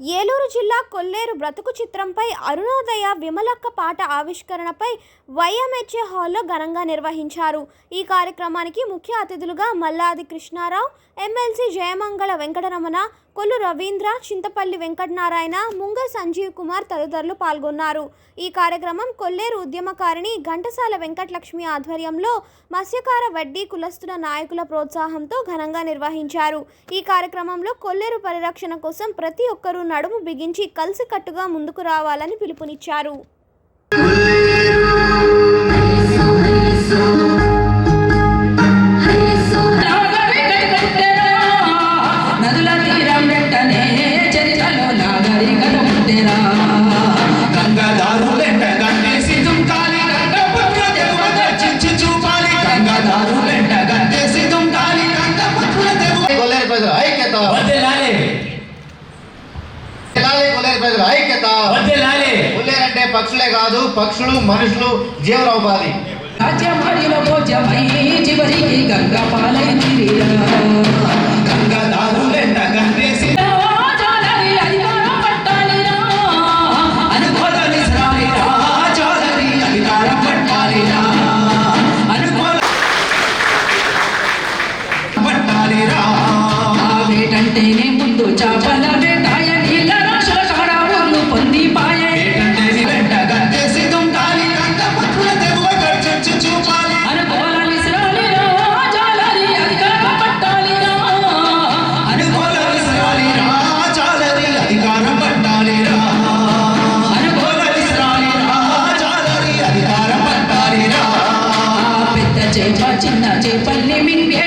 ఏలూరు జిల్లా కొల్లేరు బ్రతుకు చిత్రంపై అరుణోదయ విమలక్క పాట ఆవిష్కరణపై వైఎంహెచ్ఏ హాల్లో ఘనంగా నిర్వహించారు. ఈ కార్యక్రమానికి ముఖ్య అతిథులుగా మల్లాది కృష్ణారావు ఎమ్మెల్సీ జయమంగళ వెంకటరమణ కొల్లు రవీంద్ర చింతపల్లి వెంకటనారాయణ ముంగ సంజీవ్ కుమార్ తదితరులు పాల్గొన్నారు. ఈ కార్యక్రమం కొల్లేరు ఉద్యమకారిణి ఘంటసాల వెంకటలక్ష్మి ఆధ్వర్యంలో మత్స్యకార వడ్డీ కులస్తుల నాయకుల ప్రోత్సాహంతో ఘనంగా నిర్వహించారు. ఈ కార్యక్రమంలో కొల్లేరు పరిరక్షణ కోసం ప్రతి ఒక్కరూ నడుము బిగించి కలిసికట్టుగా ముందుకు రావాలని పిలుపునిచ్చారు. ఐక్యత వద్దెలాలే తెలాలి కొల్లేరు ప్రజల ఐక్యత వద్దెలాలే కొల్లేరంటే పక్షులే కాదు పక్షులు మనుషులు జీవనోపాధి చివరికి గంగ పట్టాలిరా వేటంటేనే ముందు చాపల వేటాయ నీళ్ళ రాశుల పొంది పాయే. వెంట తెగువ అనుకోలని అధికారం అధికారం అధికారం పెద్ద చేప చిన్న చేపల్ని మింగే